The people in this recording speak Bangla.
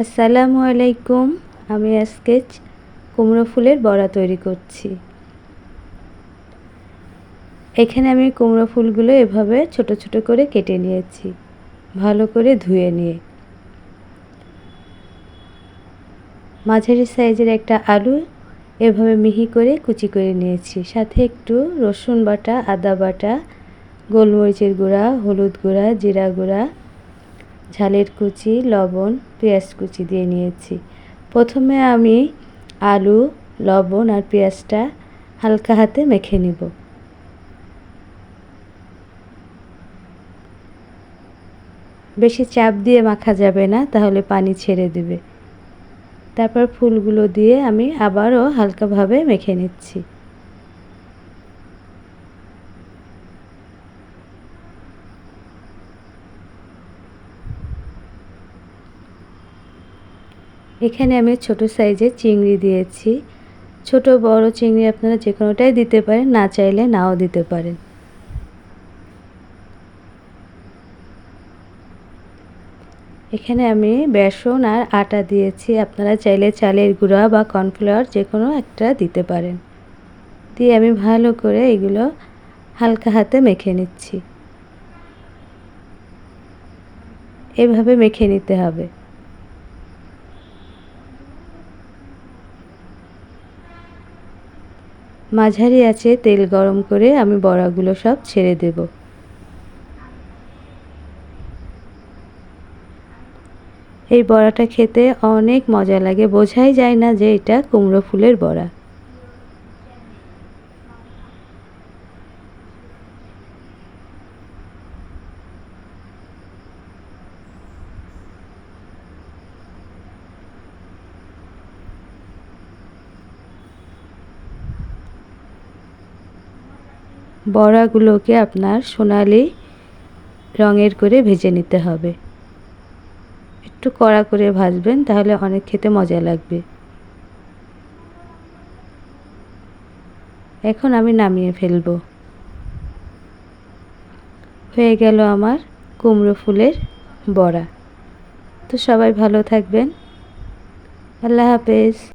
আসসালামু আলাইকুম, আমি আজকে কুমড়ো ফুলের বড়া তৈরি করছি। এখানে আমি কুমড়ো ফুলগুলো এভাবে ছোট ছোট করে কেটে নিয়েছি, ভালো করে ধুয়ে নিয়ে। মাঝারি সাইজের একটা আলু এভাবে মিহি করে কুচি করে নিয়েছি, সাথে একটু রসুন বাটা, আদা বাটা, গোলমরিচের গুঁড়া, হলুদ গুঁড়া, জিরা গুঁড়া ঝালের কুচি, লবণ, পেঁয়াজ কুচি দিয়ে নিয়েছি। প্রথমে আমি আলু, লবণ আর পেঁয়াজটা হালকা হাতে মেখে নিব। বেশি চাপ দিয়ে মাখা যাবে না, তাহলে পানি ছেড়ে দেবে। তারপর ফুলগুলো দিয়ে আমি আবারও হালকাভাবে মেখে নিচ্ছি। এখানে আমি ছোট সাইজের চিংড়ি দিয়েছি। ছোট, বড় চিংড়ি আপনারা যে কোনোটাই দিতে পারেন, না চাইলে নাও দিতে পারেন। এখানে আমি বেসন আর আটা দিয়েছি। আপনারা চাইলে চালের গুঁড়া বা কর্নফ্লাওয়ার যে কোনো একটা দিতে পারেন। দিয়ে আমি ভালো করে এগুলো হালকা হাতে মেখে নিচ্ছি। এভাবে মেখে নিতে হবে। মাঝারি আছে, তেল গরম করে আমি বড়াগুলো সব ছেড়ে দেব। এই বড়াটা খেতে অনেক মজা লাগে, বোঝাই যায় না যে এটা কুমড়ো ফুলের বড়া। বড়াগুলোকে আপনার সোনালি রঙের করে ভেজে নিতে হবে। একটু কড়া করে ভাজবেন, তাহলে অনেক খেতে মজা লাগবে। এখন আমি নামিয়ে ফেলব। হয়ে গেল আমার কুমড়ো ফুলের বড়া। তো সবাই ভালো থাকবেন। আল্লাহ হাফেজ।